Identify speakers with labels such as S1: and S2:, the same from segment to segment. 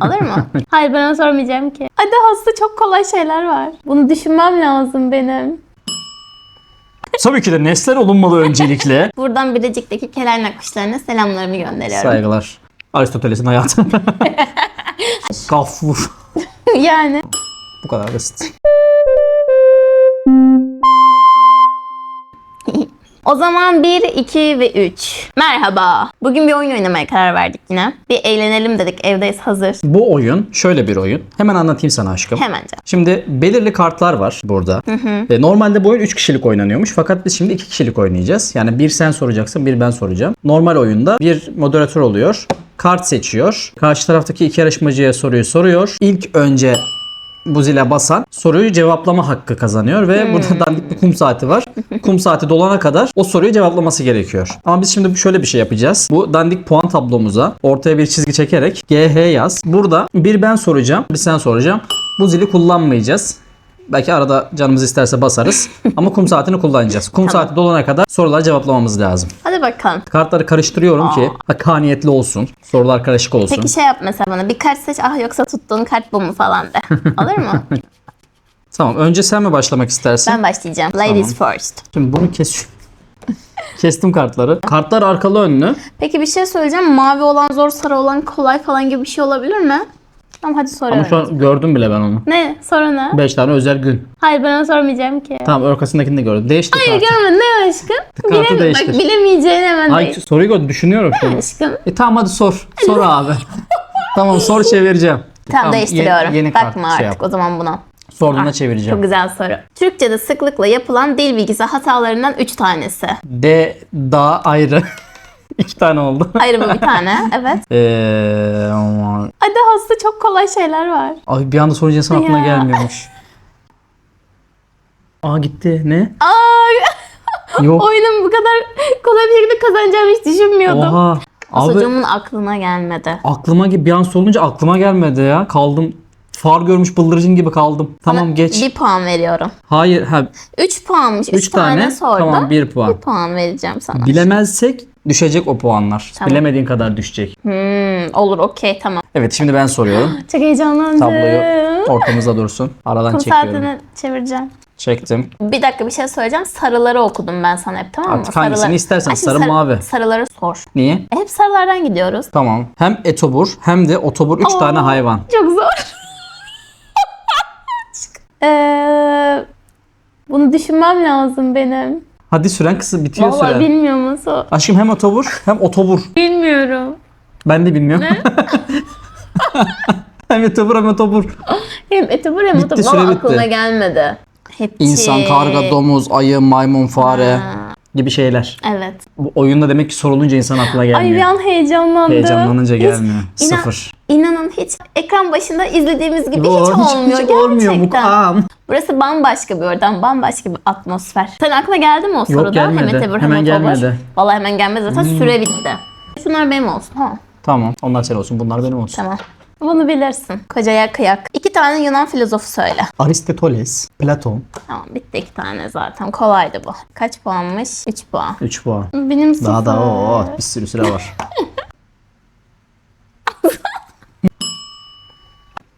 S1: Alır mı? Hayır ben ona sormayacağım ki. Hadi hasta çok kolay şeyler var. Bunu düşünmem lazım benim.
S2: Tabii ki de nesler olunmalı öncelikle.
S1: Buradan Bilecik'teki kelaynak kuşlarına selamlarımı gönderiyorum.
S2: Saygılar. Aristoteles'in hayatı. Gaffur.
S1: yani.
S2: Bu kadar basit.
S1: O zaman 1, 2 ve 3. Merhaba. Bugün bir oyun oynamaya karar verdik yine. Bir eğlenelim dedik. Evdeyiz hazır.
S2: Bu oyun şöyle bir oyun. Hemen anlatayım sana aşkım.
S1: Hemence.
S2: Şimdi belirli kartlar var burada. E, normalde bu oyun 3 kişilik oynanıyormuş fakat biz şimdi 2 kişilik oynayacağız. Yani bir sen soracaksın bir ben soracağım. Normal oyunda bir moderatör oluyor. Kart seçiyor. Karşı taraftaki iki yarışmacıya soruyu soruyor. İlk önce bu zile basan soruyu cevaplama hakkı kazanıyor ve burada dandik bir kum saati var. kum saati dolana kadar o soruyu cevaplaması gerekiyor. Ama biz şimdi şöyle bir şey yapacağız. Bu dandik puan tablomuza ortaya bir çizgi çekerek GH yaz. Burada bir ben soracağım, bir sen soracağım. Bu zili kullanmayacağız. Belki arada canımız isterse basarız. Ama kum saatini kullanacağız. Kum saati dolana kadar soruları cevaplamamız lazım.
S1: Hadi bakalım.
S2: Kartları karıştırıyorum ki hakkaniyetli olsun. Sorular karışık olsun.
S1: Peki şey yap mesela bana. Bir kart seç. Ah yoksa tuttuğun kart bu mu falan de. Alır mı?
S2: Tamam. Önce sen mi başlamak istersin?
S1: Ben başlayacağım. Ladies first.
S2: Şimdi bunu kes. Kestim kartları. Kartlar arkalı önlü.
S1: Peki bir şey söyleyeceğim. Mavi olan zor, sarı olan kolay falan gibi bir şey olabilir mi? Tamam hadi soruyorum.
S2: Ama şu an gördüm bile ben onu.
S1: Ne? Soru ne?
S2: 5 tane özel gün.
S1: Hayır ben onu sormayacağım ki.
S2: Tamam arkasındakini de gördüm. Değiştir
S1: Hayır
S2: kartı.
S1: görmedim. Ne aşkım?
S2: Kartı
S1: Bilem-
S2: değiştir.
S1: Bak bilemeyeceğini hemen
S2: Ay
S1: değiştir.
S2: soruyu gördüm. Düşünüyorum şu an.
S1: Aşkım.
S2: E tamam hadi sor. Sor abi. tamam sor çevireceğim.
S1: Tamam, değiştiriyorum.
S2: Yeni, yeni
S1: Bakma
S2: şey
S1: artık
S2: yap.
S1: o zaman buna.
S2: Sorduğunda çevireceğim.
S1: Çok güzel soru. Türkçe'de sıklıkla yapılan dil bilgisi hatalarından 3 tanesi.
S2: D, da ayrı. İki tane oldu.
S1: Ayrı bu bir tane. Evet.
S2: Eee, aman.
S1: Hadi hasta çok kolay şeyler var.
S2: Ay bir anda sorunca insan aklına
S1: Ya.
S2: gelmiyormuş. Aa gitti. Ne?
S1: Aa,
S2: Yok.
S1: oyunun bu kadar kolay bir şekilde kazanacağımı hiç düşünmüyordum.
S2: Oha. Abi
S1: Hocamın aklına gelmedi.
S2: aklıma gibi bir an sorulunca aklıma gelmedi ya. Kaldım. Far görmüş bıldırcın gibi kaldım. Tamam geç.
S1: Bir puan veriyorum.
S2: Hayır. Ha,
S1: 3 puanmış. 3
S2: üç tane.
S1: tane, sordu.
S2: Tamam bir puan.
S1: Bir puan vereceğim sana.
S2: Bilemezsek düşecek o puanlar.
S1: Tamam.
S2: Bilemediğin kadar düşecek.
S1: Hmm, olur okey tamam.
S2: Evet şimdi ben soruyorum.
S1: Çok heyecanlandım.
S2: Tabloyu ortamızda dursun. Aradan
S1: Kum
S2: çekiyorum.
S1: çevireceğim.
S2: Çektim.
S1: Bir dakika bir şey söyleyeceğim. Sarıları okudum ben sana hep tamam mı?
S2: Artık hangisini
S1: Sarıları-
S2: istersen,
S1: Ay,
S2: sarı, mavi.
S1: Sarıları sor.
S2: Niye?
S1: E, hep sarılardan gidiyoruz.
S2: Tamam. Hem etobur hem de otobur 3 tane hayvan.
S1: Çok zor. Ee, bunu düşünmem lazım benim.
S2: Hadi süren kısa bitiyor
S1: Vallahi
S2: süren.
S1: bilmiyorum nasıl.
S2: Aşkım hem otobur hem otobur.
S1: Bilmiyorum.
S2: Ben de bilmiyorum. hem etobur hem otobur.
S1: Hem etobur hem
S2: Bitti,
S1: otobur.
S2: süre
S1: Valla
S2: bitti.
S1: aklıma gelmedi. Hepsi.
S2: İnsan, karga, domuz, ayı, maymun, fare
S1: Ha,
S2: gibi şeyler.
S1: evet.
S2: Bu oyunda demek ki sorulunca insan aklına
S1: Ay bir
S2: gelmiyor.
S1: an heyecanlandım.
S2: Heyecanlanınca
S1: Hiç-
S2: gelmiyor.
S1: inan-
S2: Sıfır.
S1: İnanın hiç ekran başında izlediğimiz gibi
S2: O,
S1: hiç olmuyor gerçekten.
S2: olmuyor bu.
S1: Burası bambaşka bir ortam, bambaşka bir atmosfer. Sen aklına geldi mi o soruda?
S2: gelmedi.
S1: Hem etobur, hem
S2: Hemen
S1: otobur.
S2: gelmedi. Hmm.
S1: Vallahi hemen gelmedi zaten süre bitti. Şunlar benim olsun. Ha,
S2: Tamam. Onlar senin olsun. Bunlar benim olsun.
S1: tamam. Bunu bilirsin. Kocaya kıyak. İki tane Yunan filozofu söyle.
S2: Aristoteles, Platon.
S1: Tamam bitti iki tane zaten. Kolaydı bu. Kaç puanmış? 3 puan.
S2: 3 puan.
S1: Benim sıfır.
S2: Daha da o bir sürü süre var.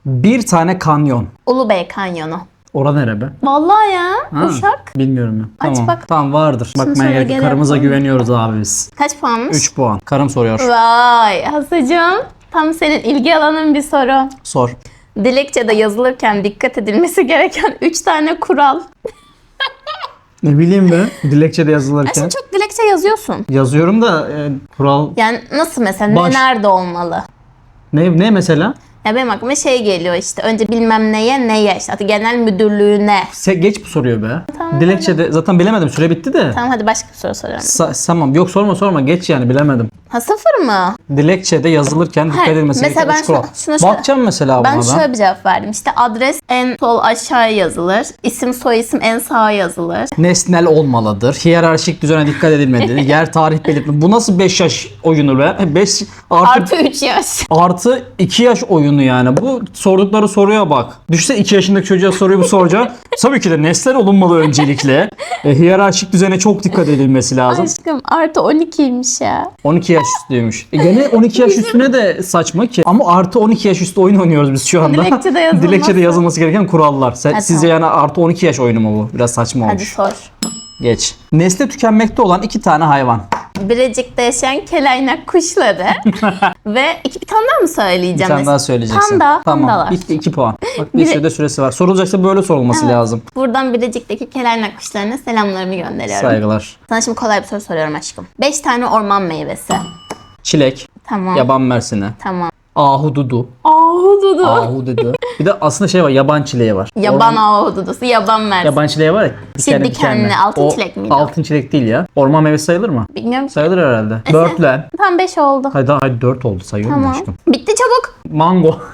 S2: bir tane kanyon.
S1: Ulubey Kanyonu.
S2: Ora nere be?
S1: Vallahi ya.
S2: Ha,
S1: Uşak.
S2: Bilmiyorum ya.
S1: Aç
S2: tamam.
S1: bak.
S2: Tamam vardır. Bakmaya
S1: sonra
S2: gerek yok.
S1: gel
S2: Karımıza güveniyoruz abi biz.
S1: Kaç puanmış?
S2: 3 puan. Karım soruyor.
S1: Vay Hasıcığım. Tam senin ilgi alanın bir soru.
S2: Sor.
S1: Dilekçede yazılırken dikkat edilmesi gereken 3 tane kural.
S2: Ne bileyim be. Dilekçede
S1: Ya
S2: yazılırken.
S1: şimdi çok dilekçe yazıyorsun.
S2: Yazıyorum da e, kural
S1: Yani nasıl mesela?
S2: Baş-
S1: Ne nerede olmalı?
S2: ne ne mesela?
S1: Ya benim aklıma şey geliyor işte önce bilmem neye neye işte hatta genel müdürlüğüne.
S2: Se geç bu soruyor be.
S1: Tamam,
S2: Dilekçede zaten bilemedim. Süre bitti de.
S1: Tamam hadi başka bir soru soruyorum.
S2: Sa- tamam. Yok sorma sorma. Geç yani bilemedim.
S1: Ha sıfır mı?
S2: Dilekçede yazılırken dikkat edilmesi
S1: mesela
S2: gereken
S1: ben
S2: üç kural.
S1: şuna- şuna şöyle-
S2: Bakacağım mesela
S1: Ben
S2: buna da.
S1: şöyle bir cevap verdim. İşte adres en sol aşağı yazılır. İsim soy isim en sağa yazılır.
S2: Nesnel olmalıdır. Hiyerarşik düzene dikkat edilmelidir. Yer tarih belirtme. Bu nasıl 5 yaş oyunu be? 5 artı,
S1: Artı 3 yaş.
S2: artı 2 yaş oyunu. Oyununu yani. Bu sordukları soruya bak. Düşse 2 yaşındaki çocuğa soruyu bu soracak. Tabii ki de nesler olunmalı öncelikle. E, hiyerarşik düzene çok dikkat edilmesi lazım.
S1: Aşkım artı 12'ymiş ya.
S2: 12 yaş üstüymüş. E gene 12 yaş üstüne de saçma ki. Ama artı 12 yaş üstü oyun oynuyoruz biz şu anda.
S1: Dilekçede yazılması.
S2: Dilekçede yazılması gereken kurallar. Sen,
S1: Ha,
S2: sizce
S1: tamam.
S2: yani artı 12 yaş oyunu mu bu? Biraz saçma
S1: Hadi
S2: olmuş.
S1: sor.
S2: Geç. Nesli tükenmekte olan iki tane hayvan.
S1: Birecik'te yaşayan kelaynak kuşları ve iki bir tane daha mı söyleyeceğim?
S2: Bir tane daha söyleyeceksin.
S1: Panda,
S2: Tamam.
S1: pandalar.
S2: İki, iki puan. Bak bir
S1: Bir de-
S2: sürede süresi var. Sorulacaksa böyle sorulması lazım.
S1: Buradan Birecik'teki kelaynak kuşlarına selamlarımı gönderiyorum.
S2: Saygılar.
S1: Sana şimdi kolay bir soru soruyorum aşkım. 5 tane orman meyvesi.
S2: Çilek,
S1: Tamam.
S2: yaban mersini,
S1: Tamam.
S2: Ahududu,
S1: Ahududu.
S2: ahududu. bir de aslında şey var, yaban çileği var.
S1: Yaban
S2: Orman-
S1: ahududusu, yaban mersin.
S2: Yaban çileği var ya.
S1: Şey, dikenli, altın
S2: O
S1: çilek miydi o?
S2: Altın çilek değil ya. Orman meyvesi sayılır mı?
S1: Bilmiyorum.
S2: Sayılır herhalde. Börtlen.
S1: Tam 5 oldu.
S2: Hayır daha hayır 4 oldu sayıyorum
S1: Tamam.
S2: aşkım.
S1: Bitti çabuk.
S2: Mango.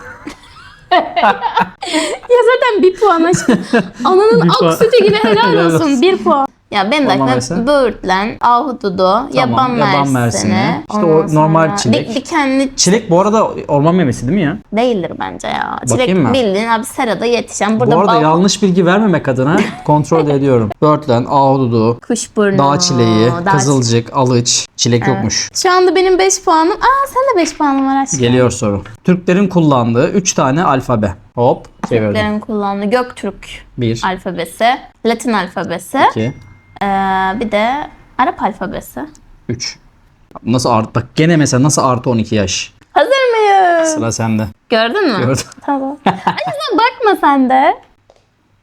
S1: Ya zaten bir puan aşkım. Ananın
S2: Bir puan.
S1: ak sütü gibi helal olsun. Bir puan. Ya benim de
S2: Orman
S1: aklıma böğürtlen, ahududu, yaban,
S2: yaban
S1: mersini.
S2: mersini. İşte
S1: ondan
S2: o normal çilek.
S1: Dik, dikenli
S2: Çilek bu arada orman meyvesi değil mi ya?
S1: değildir bence ya.
S2: Bakayım
S1: Çilek
S2: mı?
S1: bildiğin abi serada yetişen. Burada
S2: bu arada
S1: bal,
S2: yanlış bilgi vermemek adına kontrol ediyorum. Börtlen, ahududu,
S1: kuşburnu,
S2: dağ çileği,
S1: dağ
S2: kızılcık, alıç, çilek yokmuş.
S1: Şu anda benim 5 puanım. Aa sen de 5 puanın var aşkım.
S2: Geliyor soru. Türklerin kullandığı 3 tane alfabe. Hop çevirdim.
S1: Türklerin kullandığı Göktürk
S2: 1,
S1: alfabesi, Latin alfabesi,
S2: 2,
S1: ee, bir de Arap alfabesi.
S2: 3. Nasıl artı? Bak gene mesela nasıl artı 12 yaş?
S1: Hazır mıyız?
S2: Sıra sende.
S1: Gördün mü?
S2: Gördüm.
S1: Tamam. Aşkım bakma sen de.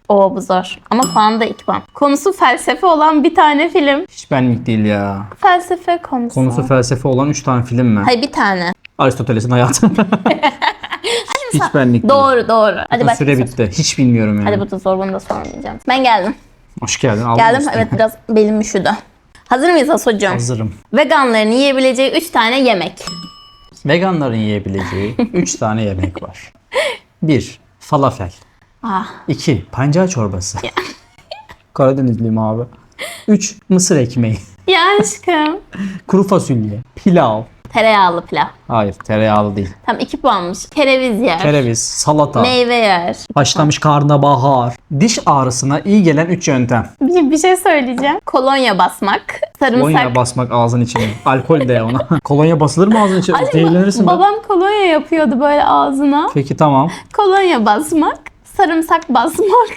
S1: Oo bu zor. Ama puan da 2 puan. Konusu felsefe olan bir tane film.
S2: Hiç benlik değil ya.
S1: Felsefe konusu.
S2: Konusu felsefe olan 3 tane film mi?
S1: Hayır bir tane.
S2: Aristoteles'in hayatı. Hiç benlik değil.
S1: Doğru doğru. Hadi bak.
S2: Süre bitti. Hiç bilmiyorum yani.
S1: Hadi bu da zor bunu da sormayacağım. Ben geldim.
S2: Hoş geldin. aldın
S1: Geldim
S2: üstüne.
S1: evet biraz belim üşüdü. Hazır mıyız Asocuğum?
S2: Hazırım.
S1: Veganların yiyebileceği 3 tane yemek.
S2: Veganların yiyebileceği 3 tane yemek var. 1. Falafel.
S1: Ah,
S2: 2. Pancar çorbası. Karadenizliyim abi. 3. Mısır ekmeği.
S1: ya aşkım.
S2: Kuru fasulye. Pilav.
S1: Tereyağlı pilav.
S2: Hayır tereyağlı değil.
S1: Tam 2 puanmış. Kereviz yer.
S2: Kereviz, salata,
S1: Meyve yer.
S2: haşlanmış karnabahar. Diş ağrısına iyi gelen 3 yöntem.
S1: Bir, bir şey söyleyeceğim. Kolonya basmak. Sarımsak.
S2: Kolonya basmak ağzın içine. Alkol de ona. Kolonya basılır mı ağzın içine?
S1: Aşkım,
S2: Zehirlenirsin.
S1: Babam kolonya yapıyordu böyle ağzına.
S2: Peki tamam.
S1: Kolonya basmak. Sarımsak basmak.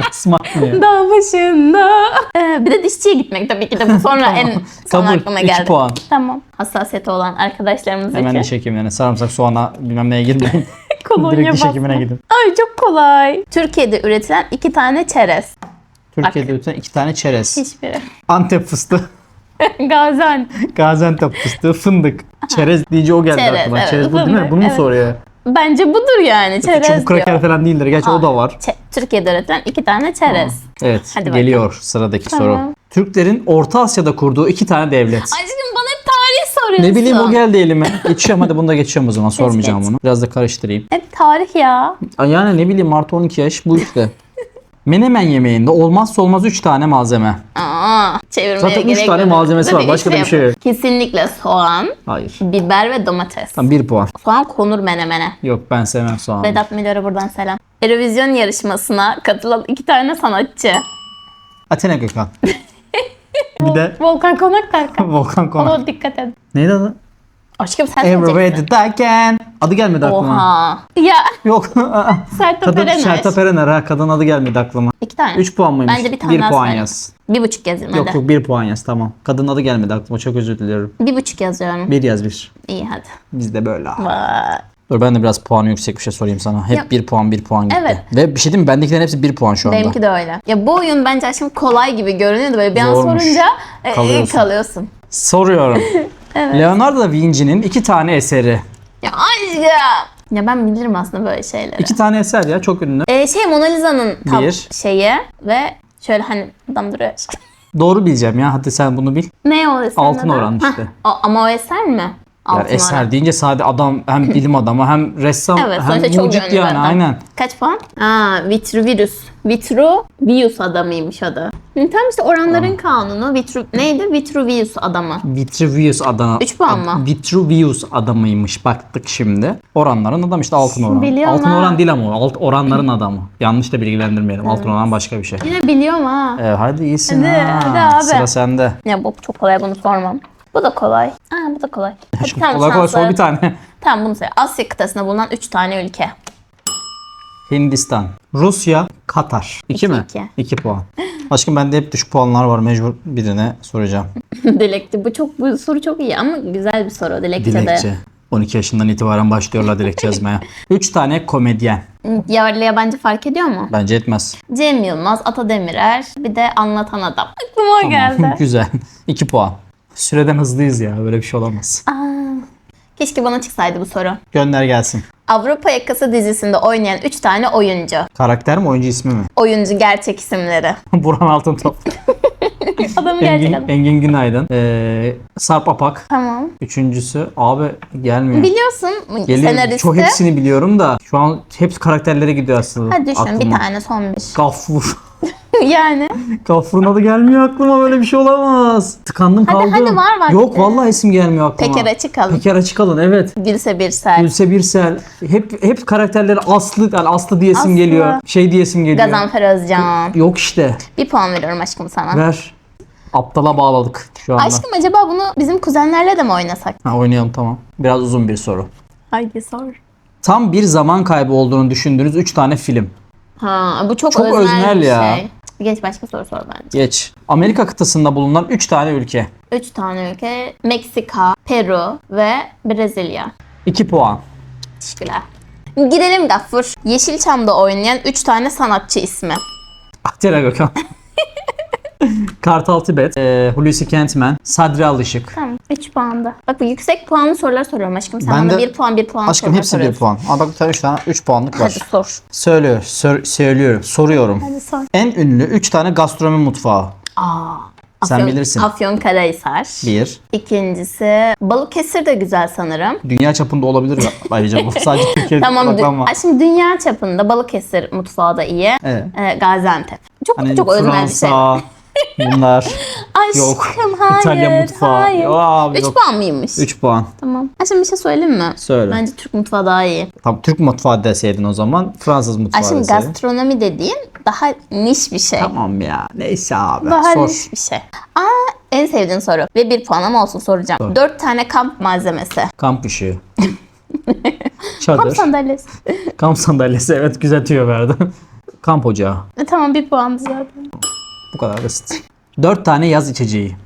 S2: Basmak ne?
S1: Dağ başında. Ee, bir de dişçiye gitmek tabii ki de bu sonra en son
S2: Kabul.
S1: aklıma
S2: 2
S1: geldi.
S2: puan.
S1: Tamam. Hassasiyeti olan arkadaşlarımız
S2: Hemen
S1: için
S2: diş hekimlerine sarımsak soğana bilmem neye girmeyin.
S1: kolonya
S2: Direkt diş hekimine gidin.
S1: Ay çok kolay. Türkiye'de üretilen iki tane çerez.
S2: Türkiye'de üretilen iki tane çerez.
S1: Hiçbiri.
S2: Antep fıstığı,
S1: Gaziantep.
S2: Gaziantep fıstığı, fındık. Çerez deyince o geldi
S1: Çerez,
S2: aklıma.
S1: evet,
S2: çerez bu değil mi?
S1: fındık,
S2: Bunu mu
S1: evet.
S2: soruyor?
S1: Bence budur yani. Çerez
S2: Çubuk kraker
S1: diyor.
S2: falan değildir. Gerçi o da var.
S1: Çe- Türkiye'de üretilen iki tane çerez.
S2: Evet
S1: Hadi bakalım.
S2: geliyor sıradaki
S1: Tamam.
S2: soru. Türklerin Orta Asya'da kurduğu iki tane devlet.
S1: Aşkım bana hep tarih soruyorsun.
S2: Ne bileyim o geldi elime. Geçiyorum hadi bunu da geçiyorum o zaman. Sormayacağım
S1: geç.
S2: bunu. Biraz da karıştırayım.
S1: Hep tarih ya.
S2: Ay Yani ne bileyim artı 12 yaş bu işte. Menemen yemeğinde olmazsa olmaz 3 tane malzeme.
S1: Aa, çevirmeye
S2: Zaten
S1: gerek
S2: tane
S1: yok.
S2: malzemesi var, başka da bir şey yok.
S1: Kesinlikle soğan,
S2: Hayır.
S1: biber ve domates.
S2: Tam 1 puan.
S1: Soğan konur menemene.
S2: Yok ben sevmem soğan.
S1: Vedat Milor'a buradan selam. Eurovision yarışmasına katılan iki tane sanatçı.
S2: Athena Gökhan. bir de
S1: Volkan Konak Tarkan.
S2: Volkan Konak.
S1: Ona dikkat et.
S2: Neydi adı?
S1: Aşkım sen
S2: Everywhere can. Adı gelmedi aklıma.
S1: Oha. Ya
S2: Yok.
S1: Sertab
S2: Kadın
S1: Erener.
S2: Sertab Erener ha. Kadın adı gelmedi aklıma.
S1: İki tane.
S2: 3 puan mıymış?
S1: Bence bir tane
S2: 1
S1: daha
S2: puan
S1: söyle.
S2: yaz.
S1: Bir buçuk yazayım
S2: Yok
S1: hadi.
S2: yok 1 puan yaz tamam. Kadın adı gelmedi aklıma çok özür diliyorum.
S1: Bir buçuk yazıyorum.
S2: 1 yaz 1.
S1: İyi hadi.
S2: Bizde böyle.
S1: Vay.
S2: Dur ben de biraz puanı yüksek bir şey sorayım sana. Hep
S1: Ya-
S2: 1 puan 1 puan gitti.
S1: Evet.
S2: Ve bir şey diyeyim mi? Bendekilerin hepsi 1 puan şu anda.
S1: Benimki de öyle. Ya bu oyun bence aşkım kolay gibi görünüyordu böyle bir an
S2: Zormuş.
S1: sorunca e,
S2: Kalıyorsun.
S1: kalıyorsun.
S2: Soruyorum. Leonardo da Vinci'nin iki tane eseri.
S1: Ya aşkım. Ya ben bilirim aslında böyle şeyleri.
S2: İki tane eser ya çok ünlü.
S1: Ee, şey Mona Lisa'nın
S2: Bir.
S1: şeyi ve şöyle hani adam duruyor.
S2: Doğru bileceğim ya. Hadi sen bunu bil.
S1: ne o eser?
S2: Altın? Oran işte.
S1: Hah, o- ama o eser mi?
S2: Yani
S1: Altın
S2: eser
S1: Oran.
S2: deyince sadece adam hem bilim adamı hem ressam
S1: Evet
S2: hem mucit yani
S1: zaten.
S2: aynen.
S1: Kaç puan? Aa, Vitruvius. Vitruvius adamıymış adı. Tam işte oranların kanunu. Vitru neydi? Vitruvius adamı.
S2: Vitruvius adamı.
S1: Üç puan mı?
S2: Vitruvius adamıymış baktık şimdi. Oranların adamı işte altın oran.
S1: Biliyorum
S2: altın
S1: ha.
S2: oran değil ama. Alt, oranların adamı. Yanlış da bilgilendirmeyelim. Altın oran başka bir şey.
S1: Yine biliyorum ha.
S2: Evet, hadi iyisin
S1: Hadi,
S2: ha.
S1: hadi abi.
S2: Sıra sende.
S1: Ya bu çok kolay bunu sormam. Bu da kolay. Aa bu da kolay. Hadi tamam,
S2: kolay kolay sor bir tane.
S1: Tamam bunu söyle. Asya kıtasında bulunan 3 tane ülke.
S2: Hindistan, Rusya, Katar. İki,
S1: İki,
S2: mi?
S1: iki.
S2: İki puan. Aşkım bende hep düşük puanlar var. Mecbur birine soracağım.
S1: Dilekçe. Bu çok bu soru çok iyi ama güzel bir soru dilekçede.
S2: Dilekçe. 12 yaşından itibaren başlıyorlar dilekçe yazmaya. 3 tane komedyen.
S1: Yerli yabancı fark ediyor mu?
S2: Bence etmez.
S1: Cem Yılmaz, Ata Demirer, bir de anlatan adam. Aklıma o geldi.
S2: Güzel. 2 puan. Süreden hızlıyız ya. Böyle bir şey olamaz.
S1: Aa, keşke bana çıksaydı bu soru.
S2: Gönder gelsin.
S1: Avrupa Yakası dizisinde oynayan 3 tane oyuncu.
S2: Karakter mi oyuncu ismi mi?
S1: Oyuncu gerçek isimleri.
S2: Burhan Altıntop.
S1: Adamı gerçek
S2: Engin,
S1: adam.
S2: Engin Günaydın. Ee, Sarp Apak.
S1: Tamam.
S2: Üçüncüsü abi gelmiyor.
S1: Biliyorsun
S2: Geliyor.
S1: senaristi.
S2: Çok hepsini biliyorum da şu an hep karakterlere gidiyor aslında.
S1: Hadi düşün bir
S2: aklıma.
S1: tane son bir.
S2: Gaffur.
S1: yani.
S2: Gaffur'un adı gelmiyor aklıma böyle bir şey olamaz. Tıkandım
S1: Hadi,
S2: kaldım.
S1: hadi, var vakti.
S2: Yok vallahi isim gelmiyor aklıma.
S1: Peker Açıkalın.
S2: Peker Açıkalın evet.
S1: Gülse Birsel.
S2: Gülse Birsel. Hep hep karakterleri Aslı yani Aslı diyesim
S1: Aslı.
S2: geliyor. Şey diyesim geliyor.
S1: Gazanfer Özcan.
S2: Yok işte.
S1: Bir puan veriyorum aşkım sana.
S2: Ver. Aptala bağladık şu anda.
S1: Aşkım acaba bunu bizim kuzenlerle de mi oynasak?
S2: Ha, oynayalım tamam. Biraz uzun bir soru.
S1: Haydi sor.
S2: Tam bir zaman kaybı olduğunu düşündüğünüz 3 tane film.
S1: Ha bu çok,
S2: Çok
S1: öznel,
S2: öznel
S1: bir
S2: ya.
S1: şey. Geç başka soru sor bence.
S2: Geç. Amerika kıtasında bulunan 3 tane ülke.
S1: Üç tane ülke. Meksika, Peru ve Brezilya.
S2: 2 puan.
S1: Teşekkürler. Gidelim Gaffur. Yeşilçam'da oynayan 3 tane sanatçı ismi.
S2: Atilla Gökhan. Kartal Tibet, e, Hulusi Kentmen, Sadri Alışık.
S1: Tamam 3 puanda. Bak bu yüksek puanlı sorular soruyorum aşkım. Sen
S2: Ben
S1: bana
S2: de-
S1: 1 puan 1 puan
S2: Aşkım
S1: sorular
S2: hepsi 1
S1: soruyorsun.
S2: puan. Ama bak bir tane 3 tane 3 puanlık var.
S1: Hadi sor.
S2: Söylüyor, sor- söylüyorum, soruyorum.
S1: Hadi sor.
S2: En ünlü 3 tane gastronomi mutfağı.
S1: Aa.
S2: Sen bilirsin.
S1: Afyonkarahisar.
S2: 1.
S1: İkincisi Balıkesir de güzel sanırım.
S2: Dünya çapında olabilir ayrıca bu. Sadece Türkiye'de
S1: Tamam. dü-
S2: odaklanma.
S1: Ay, şimdi dünya çapında Balıkesir mutfağı da iyi.
S2: Evet.
S1: Ee, Gaziantep. Çok
S2: Hani
S1: çok öznel bir şey.
S2: Fransa, bunlar.
S1: Aşkım
S2: Yok.
S1: hayır.
S2: İtalya mutfağı.
S1: Hayır.
S2: Abi,
S1: 3
S2: yok.
S1: puan mıymış?
S2: 3 puan.
S1: Tamam. Aşkım bir şey söyleyeyim mi?
S2: Söyle.
S1: Bence Türk mutfağı daha iyi.
S2: Tamam Türk mutfağı deseydin o zaman. Fransız mutfağı
S1: Aşkım
S2: deseydin.
S1: gastronomi dediğin daha niş bir şey.
S2: Tamam ya. Neyse abi.
S1: Daha
S2: Sor.
S1: niş bir şey. Aa en sevdiğin soru. Ve bir puan ama olsun soracağım.
S2: Sor.
S1: Dört tane kamp malzemesi.
S2: Kamp ışığı.
S1: Kamp
S2: Çadır.
S1: sandalyesi.
S2: Kamp sandalyesi. Evet güzel tüyo verdi. Kamp ocağı.
S1: E, tamam bir puan zaten.
S2: Bu kadar basit. 4 tane yaz içeceği.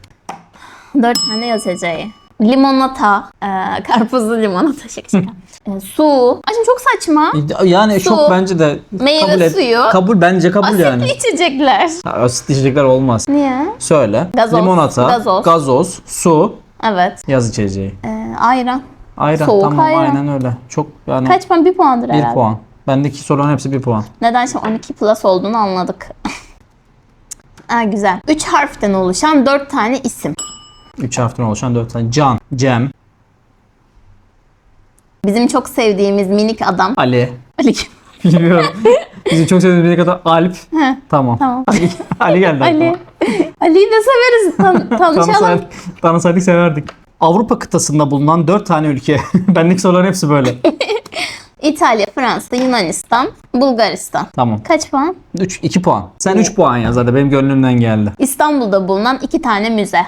S1: Dört tane yazacağı. Limonata. E, karpuzlu limonata. Şaka şaka. E, su. Aşkım çok saçma.
S2: Yani
S1: Su.
S2: çok bence de
S1: Meyve
S2: kabul et.
S1: suyu.
S2: Kabul bence kabul
S1: Asitli
S2: yani.
S1: içecekler.
S2: Ha, Asitli içecekler olmaz.
S1: Niye?
S2: Söyle.
S1: Gazoz.
S2: Limonata,
S1: Gazoz.
S2: gazoz, su,
S1: Evet.
S2: yaz içeceği.
S1: E, ayran.
S2: Ayran
S1: Soğuk
S2: tamam
S1: ayran.
S2: aynen öyle. Çok yani
S1: Kaç puan? Bir puandır
S2: 1
S1: herhalde.
S2: puan. Bendeki soruların hepsi 1 puan.
S1: Neden şimdi 12 plus olduğunu anladık. Aa, güzel. 3 harften oluşan 4 tane isim.
S2: 3 harften oluşan 4 tane. Can, Cem,
S1: Bizim çok sevdiğimiz minik adam.
S2: Ali.
S1: Ali kim?
S2: Bilmiyorum. Bizim çok sevdiğimiz bir kadar Alp.
S1: He,
S2: Tamam.
S1: Tamam.
S2: Ali, Ali geldi aklıma.
S1: Ali. Ali'yi de severiz. Tan- tanışalım.
S2: Tanısaydık, tanısaydık severdik. Avrupa kıtasında bulunan 4 tane ülke. Bendeki soruların hepsi böyle.
S1: İtalya, Fransa, Yunanistan, Bulgaristan.
S2: Tamam.
S1: Kaç puan?
S2: 3 2 puan. Sen 3 puan yaz hadi benim gönlümden geldi.
S1: İstanbul'da bulunan 2 tane müze.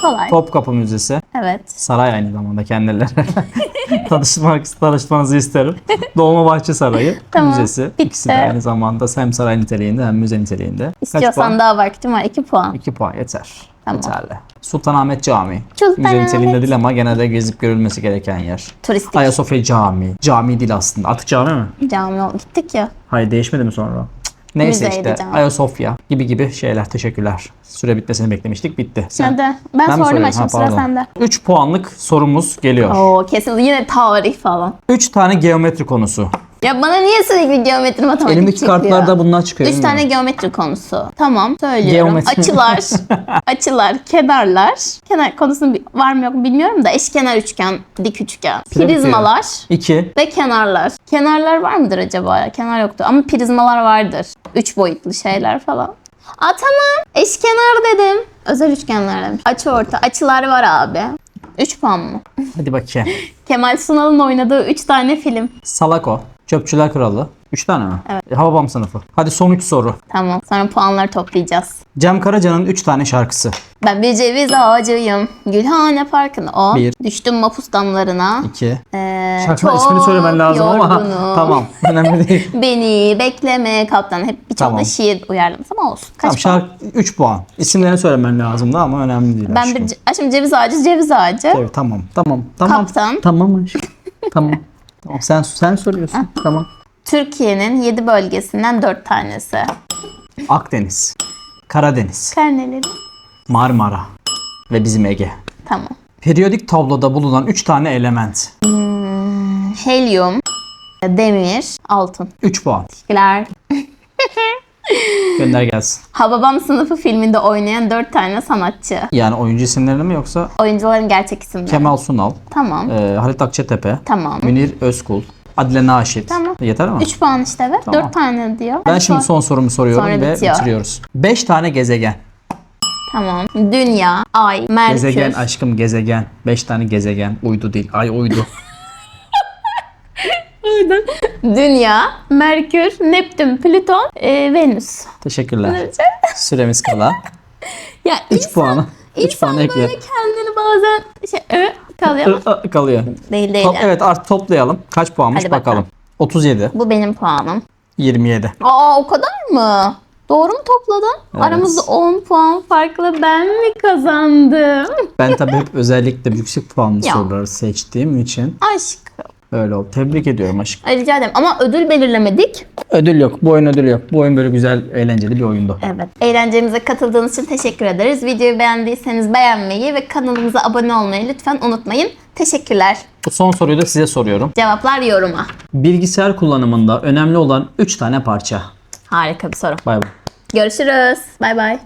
S1: Kolay.
S2: Topkapı Müzesi.
S1: Evet.
S2: Saray aynı zamanda kendileri. Tanışmak, tanışmanızı isterim. Dolmabahçe Sarayı
S1: Tamam,
S2: Müzesi. İkisi de aynı zamanda hem saray niteliğinde hem müze niteliğinde. Kaç
S1: İstiyorsan
S2: puan?
S1: daha vaktim var. 2 puan.
S2: 2 puan yeter.
S1: Tamam.
S2: Yeterli. Sultanahmet Camii.
S1: Sultanahmet.
S2: Müze niteliğinde değil ama genelde gezip görülmesi gereken yer.
S1: Turistik
S2: Ayasofya Camii. Cami değil aslında. Artık cami mi?
S1: cami ol- Gittik ya.
S2: Hayır değişmedi mi sonra? Neyse
S1: Müzeydi
S2: işte
S1: cami.
S2: Ayasofya gibi gibi şeyler. Teşekkürler. Süre bitmesini beklemiştik. Bitti. Sen,
S1: Hadi. Ben,
S2: mi
S1: sordum aşkım sıra sende.
S2: 3 puanlık sorumuz geliyor.
S1: Oo kesin yine tarih falan.
S2: 3 tane geometri konusu.
S1: Ya bana niye sürekli geometri matematik
S2: Elimdeki
S1: çıkıyor?
S2: kartlarda bunlar çıkıyor.
S1: Üç tane geometri konusu. Tamam söylüyorum.
S2: Geometri.
S1: Açılar, açılar, kenarlar. Kenar konusunu bi- var mı yok mu bilmiyorum da eşkenar üçgen, dik üçgen,
S2: Piramit
S1: prizmalar
S2: 2.
S1: ve kenarlar. Kenarlar var mıdır acaba? Kenar yoktu ama prizmalar vardır. Üç boyutlu şeyler falan. Aa tamam. Eşkenar dedim. Özel üçgenler demiş. Açı orta. Açılar var abi. 3 puan mı?
S2: Hadi bakayım.
S1: Kemal Sunal'ın oynadığı 3 tane film.
S2: Salako. Çöpçüler Kralı. 3 tane mi? Evet. Hababam sınıfı. Hadi son 3 soru.
S1: Tamam. Sonra puanları toplayacağız.
S2: Cem Karaca'nın 3 tane şarkısı.
S1: Ben bir ceviz ağacıyım. Gülhane Parkı'nda. O.
S2: Bir.
S1: Düştüm mapus damlarına.
S2: 2.
S1: Ee,
S2: Şarkının
S1: çok
S2: ismini söylemen lazım ama
S1: yorgunum.
S2: tamam. Önemli değil.
S1: Beni bekleme kaptan. Hep birçok
S2: Tamam.
S1: da şiir uyarlamış ama olsun. Kaç
S2: Tamam
S1: puan?
S2: şarkı 3 puan. İsimlerini söylemen lazımdı ama önemli değil.
S1: Ben
S2: aşkım.
S1: bir ce- Aşkım ceviz ağacı, ceviz ağacı.
S2: Evet, tamam. Tamam. Tamam.
S1: Kaptan.
S2: Tamam aşkım. tamam. Tamam sen sen soruyorsun. tamam.
S1: Türkiye'nin 7 bölgesinden 4 tanesi.
S2: Akdeniz, Karadeniz,
S1: Karneleri.
S2: Marmara ve bizim Ege.
S1: Tamam.
S2: Periyodik tabloda bulunan 3 tane element.
S1: Helyum, demir, altın.
S2: 3 puan.
S1: Teşekkürler.
S2: Gönder gelsin.
S1: Hababam sınıfı filminde oynayan 4 tane sanatçı.
S2: Yani oyuncu isimlerini mi yoksa
S1: Oyuncuların gerçek isimleri.
S2: Kemal Sunal,
S1: Tamam.
S2: e, Halit Akçatepe,
S1: Tamam.
S2: Münir Özkul, Adile Naşit.
S1: Tamam.
S2: Yeter mi?
S1: 3 puan işte evet.
S2: Tamam.
S1: 4 tane diyor.
S2: Ben
S1: Hadi
S2: şimdi son sorumu soruyorum
S1: Sonra
S2: ve
S1: bitiyor.
S2: bitiriyoruz. 5 tane gezegen.
S1: Tamam. Dünya, Ay, Merkür.
S2: Gezegen aşkım gezegen. 5 tane gezegen. Uydu değil. Ay uydu.
S1: Dünya, Merkür, Neptün, Plüton, e, Venüs.
S2: Teşekkürler. Süremiz kala.
S1: Ya
S2: 3
S1: insan,
S2: puanı. 3
S1: insan
S2: puanı ekle.
S1: böyle kendini bazen şey, ö, kalıyor.
S2: Kalıyor.
S1: değil değil.
S2: Top, evet artık toplayalım. Kaç puanmış
S1: Hadi
S2: bakalım.
S1: bakalım.
S2: 37,
S1: Bu benim puanım.
S2: 27.
S1: Aa o kadar mı? Doğru mu topladın?
S2: Evet.
S1: Aramızda 10 puan farklı ben mi kazandım?
S2: Ben tabii hep özellikle yüksek puanlı soruları seçtiğim için
S1: Aşkım.
S2: Öyle oldu. Tebrik ediyorum aşkım.
S1: Ay, Rica ederim ama ödül belirlemedik.
S2: Ödül yok. Bu oyun ödül yok. Bu oyun böyle güzel, eğlenceli bir oyundu.
S1: Evet. Eğlencemize katıldığınız için teşekkür ederiz. Videoyu beğendiyseniz beğenmeyi ve kanalımıza abone olmayı lütfen unutmayın. Teşekkürler.
S2: Bu son soruyu da size soruyorum.
S1: Cevaplar yoruma.
S2: Bilgisayar kullanımında önemli olan 3 tane parça.
S1: Harika bir soru.
S2: Bay bay.
S1: Görüşürüz. Bay bay.